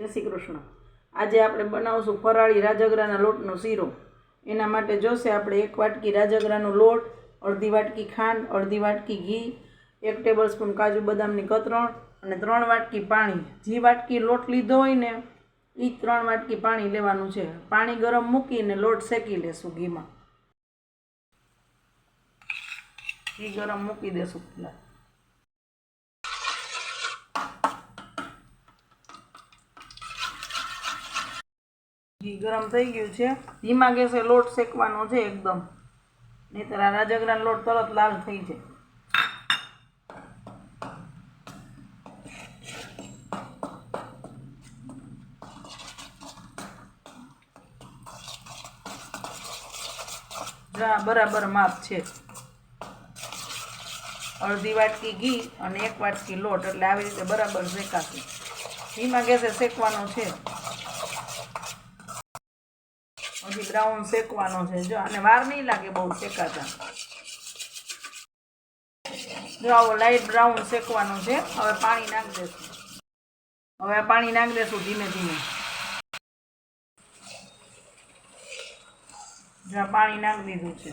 જય શ્રી કૃષ્ણ. આજે આપણે બનાવશું ફરાળી રાજગરાના લોટનો શીરો. એના માટે જોશે આપણે એક વાટકી રાજગરાનો લોટ, અડધી વાટકી ખાંડ, અડધી વાટકી ઘી, એક ટેબલ સ્પૂન કાજુ બદામની કતરણ અને ત્રણ વાટકી પાણી. જે વાટકી લોટ લીધો હોય ને એ ત્રણ વાટકી પાણી લેવાનું છે. પાણી ગરમ મૂકીને લોટ શેકી લેશું ઘીમાં. ઘી ગરમ મૂકી દેશું પહેલાં. ઘી ગરમ થઈ ગયું છે. ધીમા ગેસે લોટ શેકવાનો છે એકદમ. નહીંતર આ રાજગરાનો લોટ તરત લાલ થઈ જાય. બરાબર માપ છે. અડધી વાટકી ઘી અને એક વાટકી લોટ, એટલે આવી રીતે બરાબર શેકાશે. ધીમા ગેસે શેકવાનો છે. હજી બ્રાઉન શેકવાનો છે. જો અને વાર નહીં લાગે બહુ શેકાતા. જો આવો લાઈટ બ્રાઉન શેકવાનો છે. હવે પાણી નાખી દેશું. હવે પાણી નાખી દેશું ધીમે ધીમે. જો પાણી નાખી દીધું છે.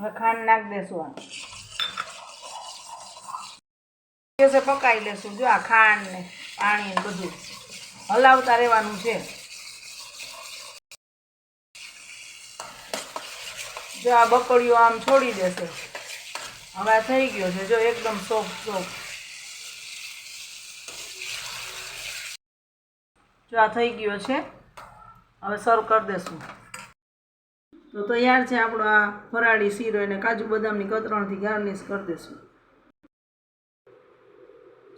હવે ખાંડ નાખી દેશું આ. દિવસે પકાવી લેશું, જો આ ખાંડ ને પાણી ને બધું હલાવતા રહેવાનું છે. જો આ બકડીઓ આમ છોડી દેશે. હવે આ થઈ ગયો છે, જો એકદમ સોફ્ટ સોફ્ટ જો આ થઈ ગયો છે, હવે સર્વ કરી દેશું. તો તૈયાર છે આપણો આ ફરાળી શીરો, એને કાજુ બદામની કતરણથી ગાર્નિશ કરી દેશું.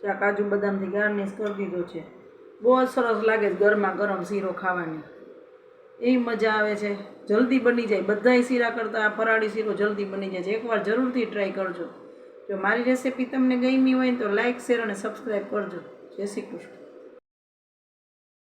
ચા કાજુ બદામથી ગાર્નિશ કરી દીધો છે. બહુ જ સરસ લાગે છે ગરમા ગરમ શીરો ખાવાની. એ મજા આવે છે. જલ્દી બની જાય. બધાય શીરા કરતાં આ ફરાળી શીરો જલ્દી બની જાય છે. એકવાર જરૂરથી ટ્રાય કરજો. જો મારી રેસીપી તમને ગમી હોય તો લાઇક શેર અને સબસ્ક્રાઈબ કરજો. જય શ્રી કૃષ્ણ.